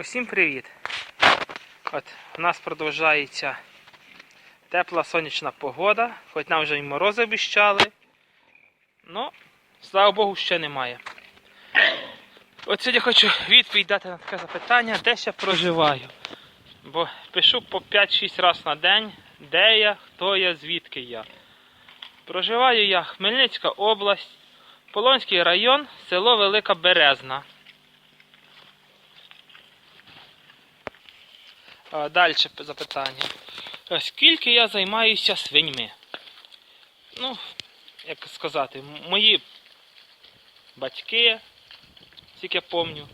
Усім привіт! От у нас продовжується тепла сонячна погода, хоч нам вже і морози обіщали. Ну, слава Богу, ще немає. От сьогодні хочу відповідь дати на таке запитання, де ще проживаю. Бо пишу по 5-6 разів на день, де я, хто я, звідки я. Проживаю я Хмельницька область, Полонський район, село Велика Березна. Далі запитання. Е, Скільки я займаюся свиньми? Ну, як сказати, мої батьки, скільки я пам'ятаю,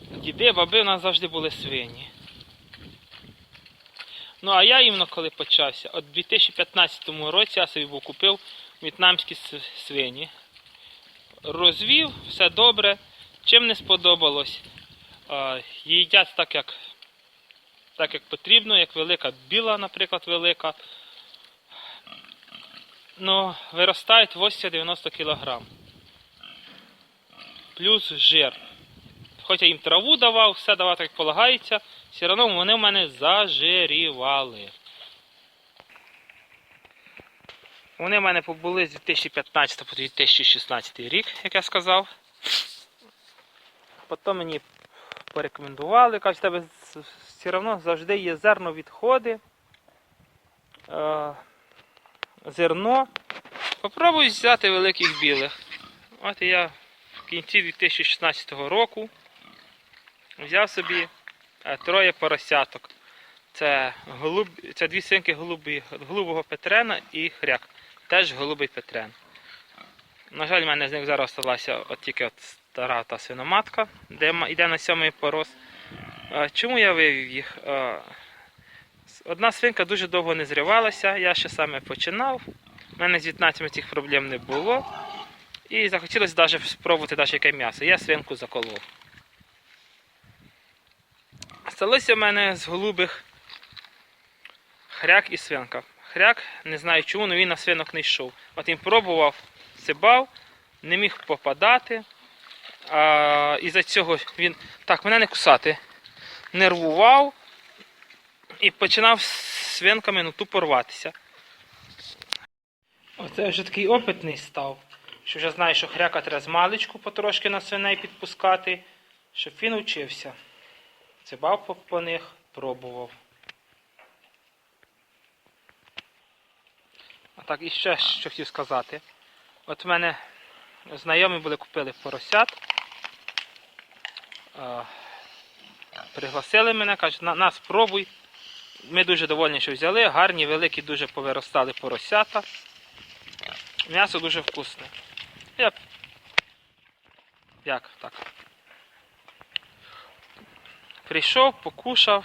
діди, баби у нас завжди були свині. Ну, а я іменно коли почався, от у 2015 році я собі був купив в'єтнамські свині. Розвів, все добре. Чим не сподобалось, їдять так, як так як потрібно, як велика біла, наприклад, велика. Ну, виростають 80-90 кг. Плюс жир. Хоч я їм траву давав, все давав так як полагається, все одно вони в мене зажирівали. Вони в мене побули з 2015 по 2016 рік, як я сказав. Потім мені порекомендували, кажуть, тебе з- все одно завжди є зерно відходи. Е, зерно. Попробуй взяти великих білих. От я в кінці 2016 року взяв собі е, троє поросяток. Це, голуб, це дві свинки голубі, голубого Петрена і хряк. Теж голубий Петрен. На жаль, в мене з них зараз залишилася от тільки от стара та свиноматка, де йде на сьомий порос. Чому я вивів їх? Одна свинка дуже довго не зривалася, я ще саме починав. У мене з в'єтнамцями цих проблем не було. І захотілося навіть спробувати навіть яке м'ясо. Я свинку заколов. Сталося в мене з голубих хряк і свинка. Хряк, не знаю чому, але він на свинок не йшов. От він пробував, сибав, не міг попадати. А, із-за цього він. Так, мене не кусати. Нервував і починав свинками ну, тупо рватися. Оце вже такий опитний став. Що вже знає, що хряка треба з маличку потрошки на свиней підпускати, щоб він учився. Цибав по них, пробував. А так, і ще що хотів сказати. От в мене знайомі були купили поросят. Пригласили мене, кажуть, на нас пробуй. Ми дуже довольні, що взяли. Гарні, великі, дуже повиростали поросята. М'ясо дуже вкусне. Я... Як так? Прийшов, покушав,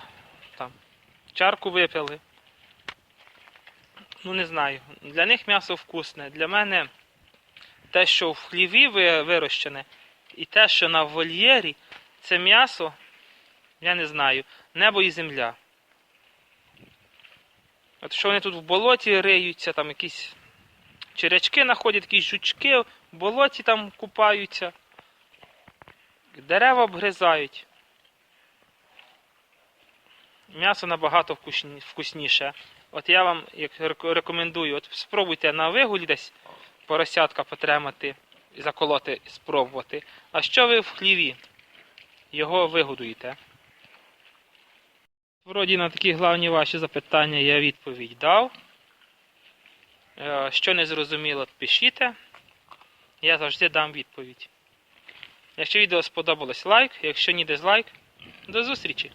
там, чарку випили. Ну, не знаю. Для них м'ясо вкусне. Для мене те, що в хліві вирощене, і те, що на вольєрі, це м'ясо, я не знаю, небо і земля. От що вони тут в болоті риються, там якісь черячки знаходять, якісь жучки, в болоті там купаються, дерева обгризають. М'ясо набагато вкусніше. От я вам як рекомендую, от спробуйте на вигулі десь поросятка потримати, заколоти, спробувати. А що ви в хліві? Його вигодуєте. Вроді на такі главні ваші запитання я відповідь дав. Е, Що не зрозуміло, пишіть. Я завжди дам відповідь. Якщо відео сподобалось лайк, якщо ні дизлайк, до зустрічі!